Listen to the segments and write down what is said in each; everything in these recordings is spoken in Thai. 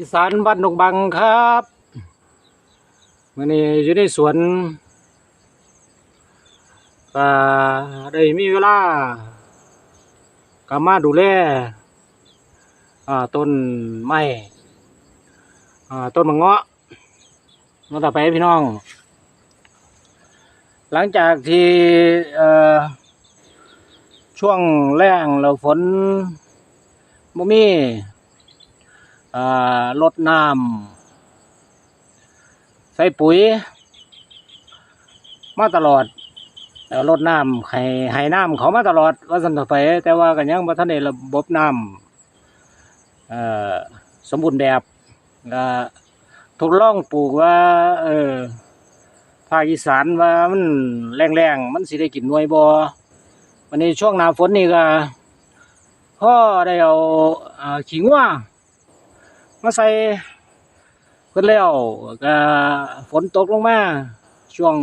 อีสานบ้านดงบังครับมื่อนี้อยู่ในสวนก็ได้มีเวลาก็มาดูแลต้นไม้ต้นมะเงาะมาต่อไปพี่น้อง หลังจากที่ช่วงแรงเราฝนบ่มีอ่ ลดน้ำใส่ปุ๋ย มาตลอดแล้วลดน้ำให้ให้น้ำเขามาตลอดว่าสันต่อไป แต่ว่ากันยังบ่ทันได้ระบบน้ำสมบูรณ์แบบทดลองปลูกว่า เออภาคอีสานว่ามันแรงๆมันสิได้กินหน่วยบ่วันนี้ช่วงหน้าฝนนี่ก็พ่อได้เอาขี้งัว มาใส่เพิ่นแล้วก็ฝนตกลงมาช่วง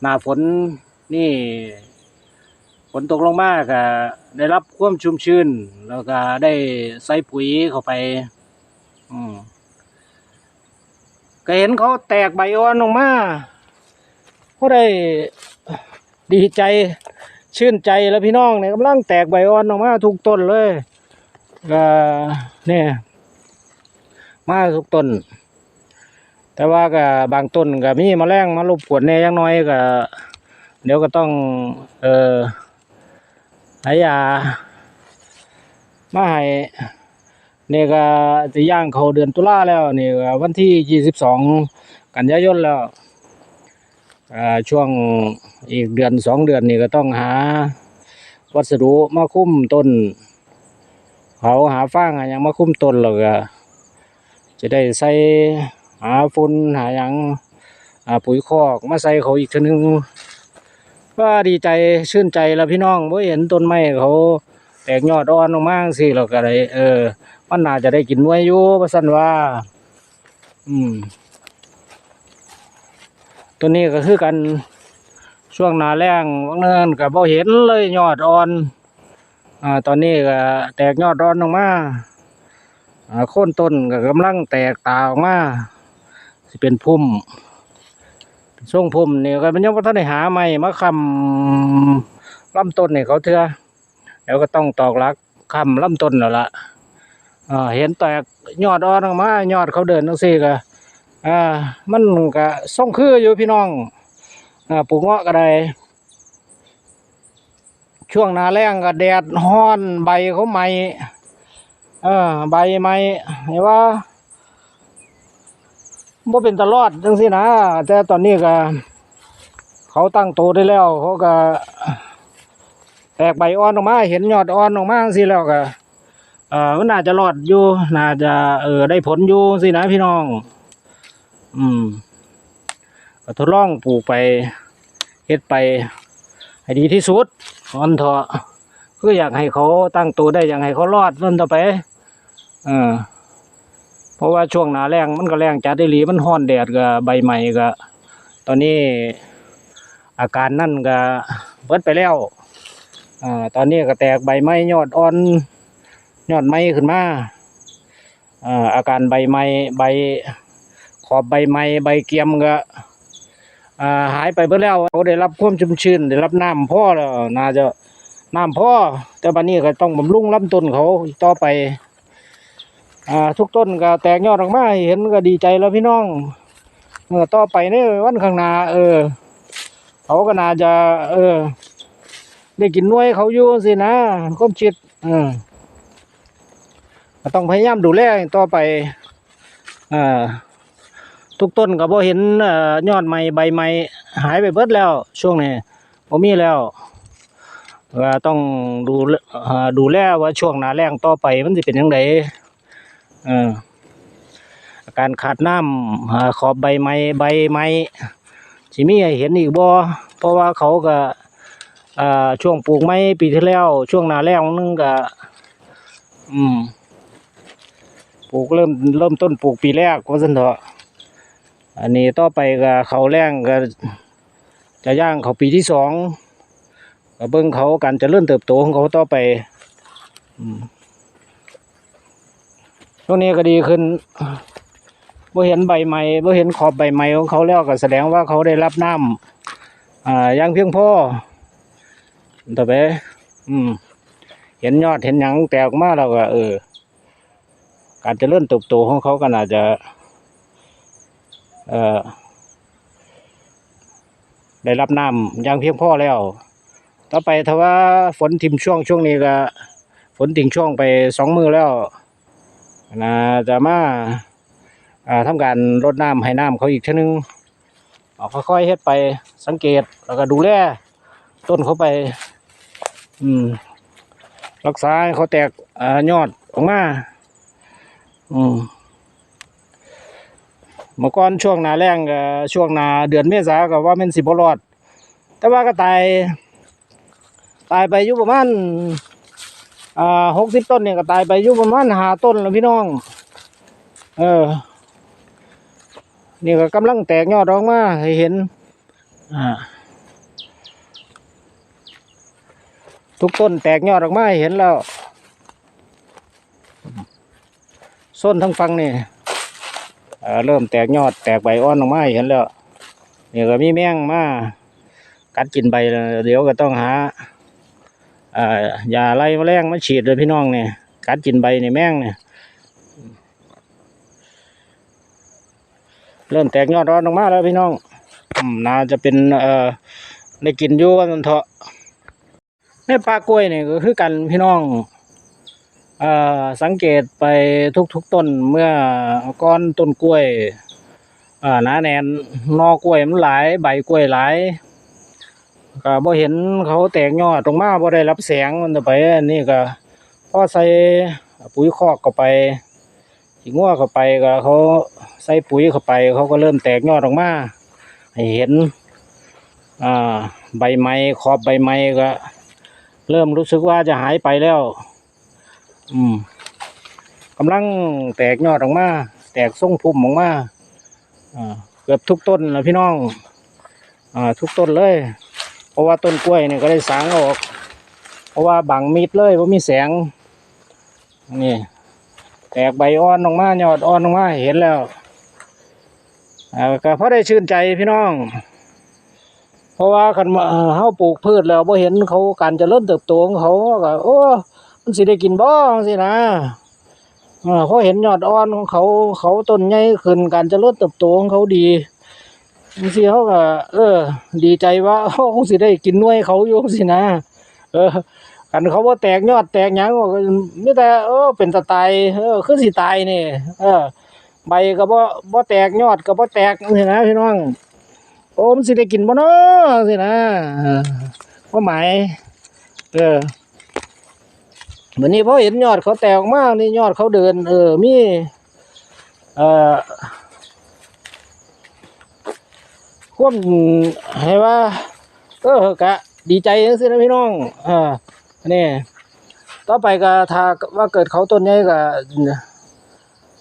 หน้าฝนนี่ฝนตกลงมาก็ได้รับความชุ่มชื้น แล้วก็ได้ใส่ปุ๋ยเข้าไป อืมก็เห็นเขาแตกใบอ่อนออกมาก็ได้ดีใจชื่นใจแล้วพี่น้องเนี่ยกำลังแตกใบอ่อนออกมาทุกต้นเลยก็เนี่ย มาทุกต้น แต่ว่าก็บางต้นก็มีแมลงมารบกวนแน่ยังน้อยก็เดี๋ยวก็ต้อง เอ่อให้ยามาให้นี่ก็จะย่างเขาเดือนตุลาแล้วนี่วันที่ยี่สิบสองกันยายนแล้วช่วงอีกเดือนสองเดือนนี่ก็ต้องหา วัสดุมาคุ้มต้นเขาหาฟางอะไรอย่างมาคุ้มต้นแล้วก็ จะได้ใส่หาฝุ่นหาหยังอ่าปุ๋ยคอกมาใส่เขาอีกทีนึงว่าดีใจชื่นใจแล้วพี่น้องเพราะเห็นต้นไม้เขาแตกยอดอ่อนออกมาสิเราก็ได้เออ มันน่าจะได้กินหน่วยอยู่ประสันว่า อืม ตัวนี้ก็คือกันช่วงหนาแรงวังเนินกับบ่เห็นเลยยอดอ่อน อ่า ตอนนี้ก็แตกยอดอ่อนออกมา โค่นต้นก็กำลังแตกตาออกมาสิเป็นพุ่มช่วงพุ่มนี่ก็มันยังบ่ทันได้หาใหม่มาคำลำต้นนี่เขาเถื่อแล้วก็ต้องตอกลักคำลำต้นแล้วล่ะอ่าเห็นแตกยอดอ่อนออกมายอดเขาเดินจังซี่ก็อ่ามันก็ส่งคืออยู่พี่น้องอ่าปลูกเงาะก็ได้ช่วงนาแล้งก็แดดฮ้อนใบเขาใหม่ เออ ใบไม้เห็นว่าบ่เป็นตลอดจังซี่นะ แต่ตอนนี้ก็ เขาตั้งโตได้แล้ว เขาก็ แตกใบอ่อนออกมา เห็นยอดอ่อนออกมาจังซี่แล้วก็เออมันน่าจะรอดอยู่ น่าจะเออได้ผลอยู่สินะพี่น้อง อืมก็ทดลองปลูกไปเฮ็ดไป ให้ดีที่สุดอ่อนเถอะ คืออยากให้เขาตั้งตัวได้อยากให้เขารอดนั่นต่อไปเออเพราะว่าช่วงหนาแรงมันก็แรงจัดได้หลีมันห้อนแดดก็ใบใหม่ก็ตอนนี้อาการนั่นก็เบิดไปแล้วอ่าตอนนี้ก็แตกใบไม้ยอดอ่อนยอดไม้ขึ้นมาอ่าอาการใบไม้ใบขอบใบไม้ใบเกียมก็อ่าหายไปเบิดแล้วเขาได้รับความชุ่มชื้นได้รับน้ำพ่อแล้วน่าจะ น้ำพ่อแต่บัดนี้ก็ต้องบำรุงลำต้นเขาต่อไป อ่า ทุกต้นก็แตกยอดออกมาให้เห็นก็ดีใจแล้วพี่น้องเมื่อต่อไปในวันข้างหน้าเออ เขาก็น่าจะ เออ ได้กินน่วยเขาอยู่สินะก้มชิดเออต้องพยายามดูแลต่อไปอ่าทุกต้นก็บ่เห็นอยอดใหม่ใบใหม่หายไปเบิดแล้ว ช่วงนี้บ่มีแล้ว ว่าต้องดูแลอ่าดูแลว่าช่วงหน้าแลงต่อไปมันจะเป็นยังไงอาการขาดน้ำอ่าขอบใบไม้ใบไม้สิมีเห็นอีกบ่เพราะว่าเขาก็ช่วงปลูกไม้ปีที่แล้ว ช่วงหน้าแล้งนึงก็อืมปลูกเริ่มเริ่มต้นปลูกปีแรกว่าสันเถอะอันนี้ต่อไปก็เขาแลงก็จะย่างเขาปีที่สอง ก็เบิ่งเขาการจะเจริญเติบโตของเขาต่อไปอช่วงนี้ก็ดีขึ้นบ่เห็นใบไม้บ่เห็นขอบใบไม้ของเขาแล้วก็แสดงว่าเขาได้รับน้ำอ่าย่างเพียงพอต่อไปอืม เห็นยอดเห็นหยังแตกมาแล้วก็เออ การจะเริ่มเติบโตของเขาก็น่าจะ เอ่อได้รับน้ำย่างเพียงพอแล้ว ต่อไปถ้าว่าฝนทิมช่วงช่วงนี้ก็ฝนทิ้งช่วงไปสองมือแล้วน่าจะมาอ่าทำการรดน้ำให้น้ำเขาอีกทีนึงเอาค่อยๆเฮ็ดไปสังเกตแล้วก็ดูแลต้นเขาไป อืม รักษาเขาแตกอ่ายอดออกมา อืมเมื่อก่อนช่วงนาแรงกับช่วงนาเดือนเมษาก็ว่าแมันสิบรอด แต่ว่าก็ตาย ตายไปอยู่ประมาณอ่าหกสิบต้นเนี่ยก็ตายไปอยู่ประมาณหาต้นแล้วพี่น้อง เออ นี่ก็กำลังแตกยอดออกมาให้เห็น อ่า ทุกต้นแตกยอดออกมาให้เห็นแล้วส้นทั้งฟังนี่เเริ่มแตกยอดแตกใบอ่อนออกมาเห็นแล้วนี่ก็มีแมงมากัดกินใบเดี๋ยวก็ต้องหา ยาไล่แมลงมาฉีดเลยพี่น้องเนี่ยกัดกินใบในแมงเนี่ยเริ่มแตกยอดอ่อนออกมาแล้วพี่น้องน่าจะเป็นเอ่อได้กินอยู่ว่ามันเถอะในป่ากล้วยนี่ยก็คือกันพี่น้องอสังเกตไปทุกๆต้นเมื่อก้อนต้นกล้วยเอ่อหนาแนนนอกล้วยมันหลาย ใบกล้วยหลาย ก็บ่เห็นเขาแตกยอดตรงมาบ่ได้รับแสงมันจะไปนี่ก็พอใส่ปุ๋ยคอกเข้าไปขี้งัวเข้าไปก็เขาใส่ปุ๋ยเข้าไป เขาก็เริ่มแตกยอดออกมาให้เห็นอ่าใบไม้ขอบใบไม้ก็ เริ่มรู้สึกว่าจะหายไปแล้ว อืมกำลังแตกยอดออกมาแตกทรงพุ่มออกมาอ่าเกือบทุกต้นแล้วพี่น้องอ่าทุกต้นเลย ราะว่าต้นกล้วยเนี่ยก็ได้สางออก เพราะว่าบังมิดเลยว่ามีแสง นี่ แตกใบอ่อนออกมายอดอ่อนออกมาเห็นแล้วอ่าก็เพราะได้ชื่นใจพี่น้อง เพราะว่าคันเออเฮาปลูกพืชแล้วบ่เห็นเขาการจะเริญเติบโตของเขาก็โอ้ มันสิได้กินบ่สินะเออพอเห็นยอดอ่อนของเขาเขาต้นใหญ่ขึ้นการจะเริญเติบโตของเขาดี จังซี่เขาก็เออ ดีใจว่าเขาคงสิได้กินน่วยเขาอยู่สินะ เออกันเขาบ่าแตกยอดแตกหยังก็มีแต่เออเป็นตะตายเออคือสิตายนี่เออ ใบก็บ่บ่แตกยอดก็บ่แตกสินะพี่น้องโอ้มันสิได้กินบ่เนาะสินะเออควาหมายเออวันนี้พอเห็นยอดเขาแตกออกนี่ยอดเขาเดิน เออมี เอ่อ ความให้ว่า เออกะ ดีใจจังซี่นะพี่น้องอ่านี่ต่อไปก็ถ้าว่าเกิดเขาต้นใหญ่ก็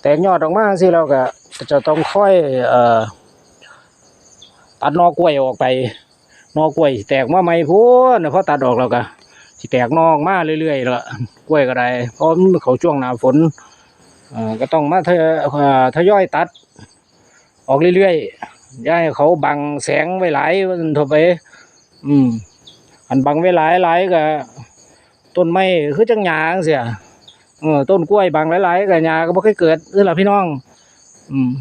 แตกยอดออกมาจังซี่แก็จะต้องค่อยเอ่อตัดนอกล้วยออกไป นอกล้วย แตกมาใหม่พูนพอตัดออกแล้วก็สิแตกนอกมาเรื่อยๆละกล้วยก็ได้เพราะเขาช่วงหนาฝนอ่อก็ต้องมาทยเอ่อทยอยตัดออกเรื่อยๆ ย่าให้เขาบังแสงไว้หลายวันเถอะไป อืมอันบังไว้หลายหลายก็ต้นไม้คือจังหญ้างเสียเออต้นกล้วยบังหลายๆก็หญ้าก็บ่เคยเกิดนี่ล่ะพี่น้อง อืม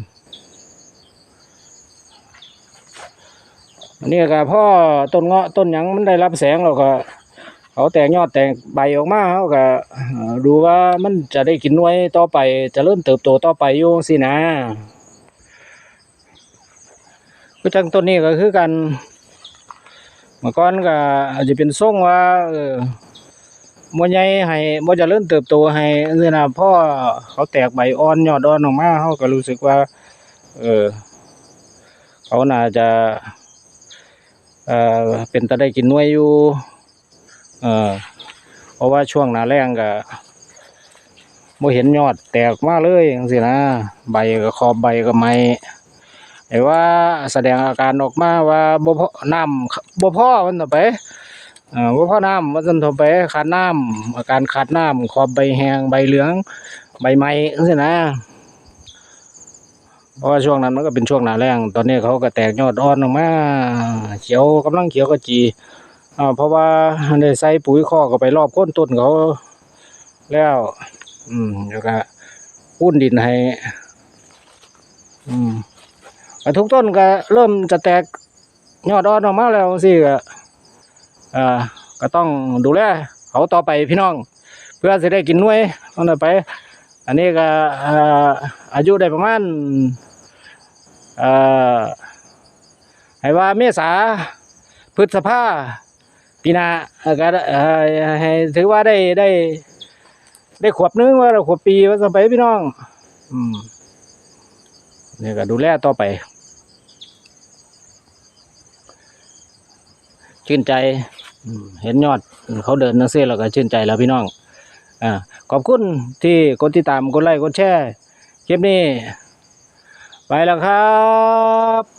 อันนี้ก็พ่อต้นเงาะต้นหยังมันได้รับแสงแล้วก็เขาแตกยอดแตกใบออกมาเขาก็ดูว่ามันจะได้กินน่วยต่อไปจะเริ่มเติบโตต่อไปอยู่สินะ คือจังต้นนี้ก็คือกันเมื่อก่อนก็อาจจะเป็นทรงว่าเออมใหญ่ให้บ่เจะเริ่มเติบโตให้นี่นะพ่อเขาแตกใบอ่อนยอดอ่อนออกมาเขาก็รู้สึกว่า เออเขาน่าจะเออเป็นตะได้กินน่วยอยู่เออเพราะว่าช่วงหน้าแรงก็บ่เห็นยอดแตกมากเลยจังซี่นะ ใบก็ขอบใบก็ไหม้แต่ว่าแสดงอาการออกมาว่าบ่พอน้ำบ่พอมันต่อไปเอ่อบ่พอน้ำว่าซั่นต่อไปขาดน้ำอาการขาดน้ำขอบใบแห้งใบเหลือง ใบไม้ใช่นะเพราะว่าช่วงนั้นมันก็เป็นช่วงหนาแรงตอนนี้เขาก็แตกยอดอ่อนออกมาเขียวกำลังเขียวกระจีเพราะว่าได้ใส่ปุ๋ยคอก็ไปรอบก้นต้นเขาแล้ว อืมแล้วก็ปุ้นดินให้ อืม ทุกต้นก็เริ่มจะแตกยอดอ่อนออกมาแล้วสิก็อ่าก็ต้องดูแลเขาต่อไปพี่น้อง เพื่อจะได้กินน่วยต้องไป อันนี้ก็อายุได้ประมาณอ่อให้ว่าเมษาพฤษภาปีนาก็ให้ถือว่าได้ได้ได้ขวบหนึงว่าเราขวบปีว่าจะไปพี่น้อง อืมนี่ก็ดูแลต่อไป ชื่นใจเห็นยอดเขาเดินนังเส้อเราก็ชื่นใจแล้วพี่น้องอ่าขอบคุณที่กดติดตามกดไลค์กดแชร์คลิปนี้ ไปแล้วครับ